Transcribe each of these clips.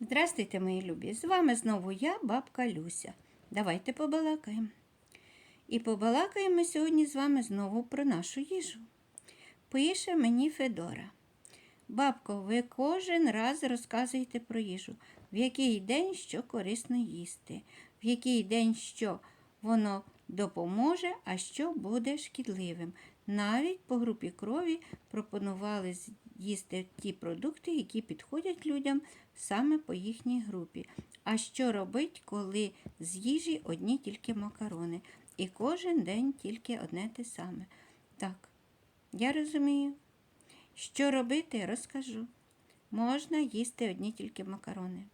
Здрастуйте, мої любі! З вами знову я, бабка Люся. Давайте побалакаємо. І побалакаємо сьогодні з вами знову про нашу їжу. Пише мені Федора. Бабко, ви кожен раз розказуєте про їжу, в який день що корисно їсти, в який день що воно допоможе, а що буде шкідливим. Навіть по групі крові пропонували їсти ті продукти, які підходять людям саме по їхній групі. А що робить, коли з їжі одні тільки макарони, і кожен день тільки одне те саме? Так, я розумію. Що робити, розкажу. Можна їсти одні тільки макарони.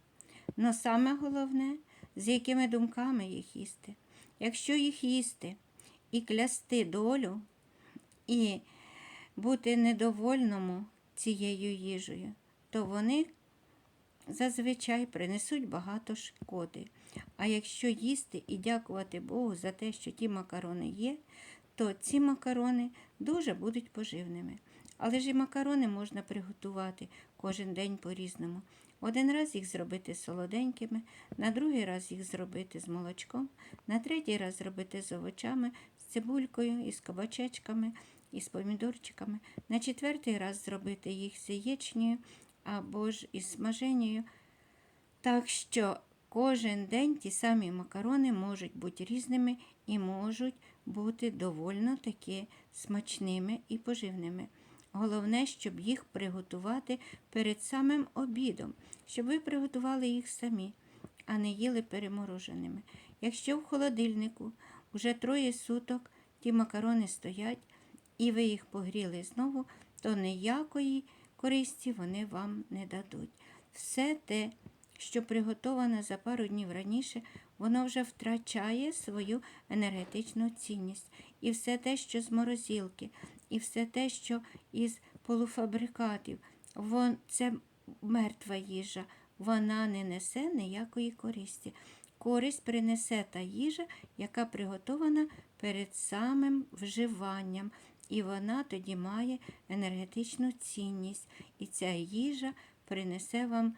Но саме головне, з якими думками їх їсти. Якщо їх їсти і клясти долю, і бути недовольному цією їжею, то вони зазвичай принесуть багато шкоди. А якщо їсти і дякувати Богу за те, що ті макарони є, то ці макарони дуже будуть поживними. Але ж і макарони можна приготувати кожен день по-різному. Один раз їх зробити солоденькими, на другий раз їх зробити з молочком, на третій раз зробити з овочами, цибулькою, із кабачечками, із помідорчиками, на четвертий раз зробити їх з яєчнею або ж із смаженню. Так що кожен день ті самі макарони можуть бути різними і можуть бути довольно таки смачними і поживними. Головне, щоб їх приготувати перед самим обідом, щоб ви приготували їх самі, а не їли перемороженими. Якщо в холодильнику вже троє суток ті макарони стоять, і ви їх погріли знову, то ніякої користі вони вам не дадуть. Все те, що приготоване за пару днів раніше, воно вже втрачає свою енергетичну цінність. І все те, що з морозилки, і все те, що із полуфабрикатів, це мертва їжа, вона не несе ніякої користі. Користь принесе та їжа, яка приготована перед самим вживанням, і вона тоді має енергетичну цінність. І ця їжа принесе вам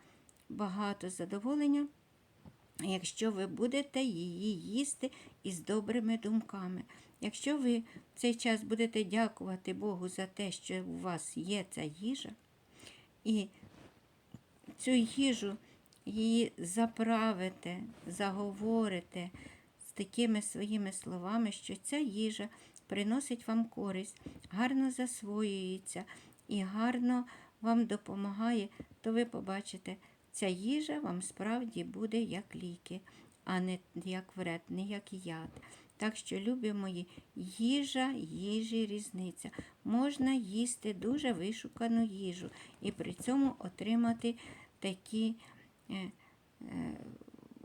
багато задоволення, якщо ви будете її їсти із добрими думками. Якщо ви в цей час будете дякувати Богу за те, що у вас є ця їжа, і цю їжу її заправите, заговорите з такими своїми словами, що ця їжа приносить вам користь, гарно засвоюється і гарно вам допомагає, то ви побачите, ця їжа вам справді буде як ліки, а не як вред, не як яд. Так що, любі мої, їжа, їжі різниця. Можна їсти дуже вишукану їжу і при цьому отримати такі е, е,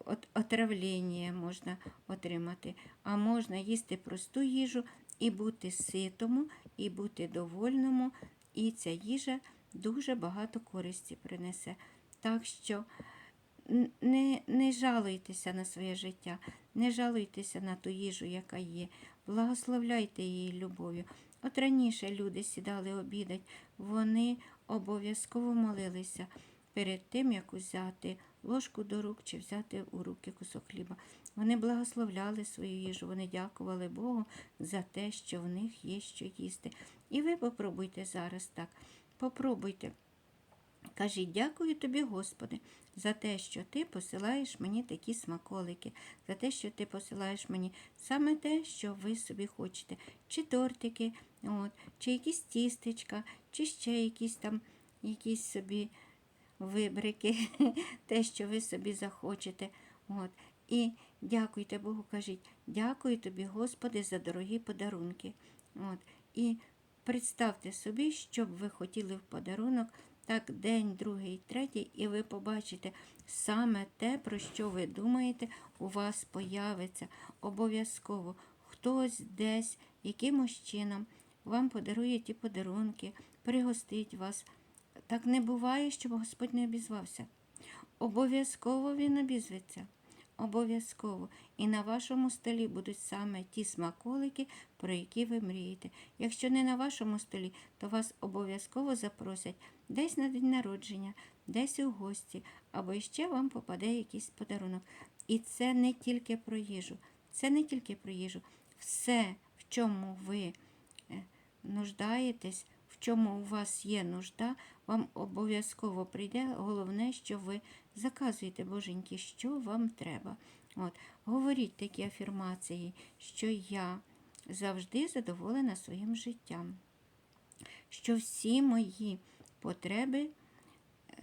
от, отравлення можна отримати. А можна їсти просту їжу і бути ситому, і бути довольному, і ця їжа дуже багато користі принесе. Так що не, не жалуйтеся на своє життя, не жалуйтеся на ту їжу, яка є. Благословляйте її любов'ю. От раніше люди сідали обідать, вони обов'язково молилися перед тим, як взяти ложку до рук чи взяти у руки кусок хліба. Вони благословляли свою їжу, вони дякували Богу за те, що в них є що їсти. І ви попробуйте зараз так. Попробуйте. Кажіть, дякую тобі, Господи, за те, що ти посилаєш мені такі смаколики, за те, що ти посилаєш мені саме те, що ви собі хочете. Чи тортики, от, чи якісь тістечка, чи ще якісь там якісь собі вибрики, те, що ви собі захочете. От. І дякуйте Богу, кажіть, дякую тобі, Господи, за дорогі подарунки. От. І представте собі, що б ви хотіли в подарунок. Так, день, другий, третій, і ви побачите саме те, про що ви думаєте, у вас появиться обов'язково. Хтось десь, якимось чином вам подарує ті подарунки, пригостить вас. Так не буває, щоб Господь не обізвався. Обов'язково він обізветься. Обов'язково. І на вашому столі будуть саме ті смаколики, про які ви мрієте. Якщо не на вашому столі, то вас обов'язково запросять десь на день народження, десь у гості, або ще вам попаде якийсь подарунок. І це не тільки про їжу, це не тільки про їжу. Все, в чому ви е, нуждаєтесь, в чому у вас є нужда, вам обов'язково прийде. Головне, що ви заказуєте, боженьки, що вам треба. От, говоріть такі афірмації, що я завжди задоволена своїм життям, що всі мої потреби е,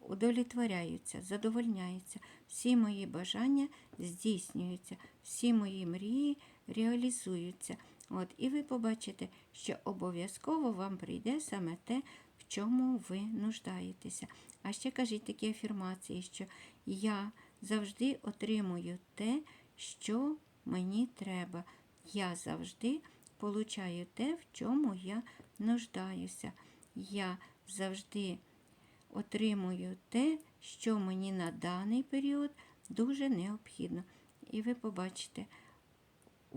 удовлетворяються, задовольняються, всі мої бажання здійснюються, всі мої мрії реалізуються. От, і ви побачите, що обов'язково вам прийде саме те, в чому ви нуждаєтеся. А ще кажіть такі афірмації, що я завжди отримую те, що мені треба. Я завжди получаю те, в чому я нуждаюся. Я завжди отримую те, що мені на даний період дуже необхідно. І ви побачите,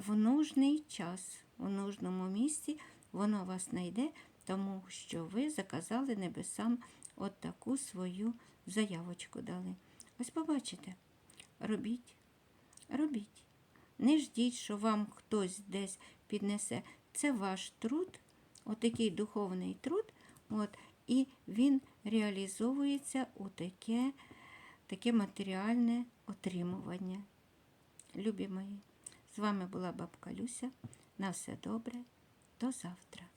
в нужний час, у нужному місці воно вас знайде, тому що ви заказали небесам от таку свою заявочку дали. Ось побачите, робіть, робіть. Не ждіть, що вам хтось десь піднесе. Це ваш труд, отакий духовний труд, от, і він реалізовується у таке, таке матеріальне отримування. Любі мої, з вами була бабка Люся. На все добре, до завтра.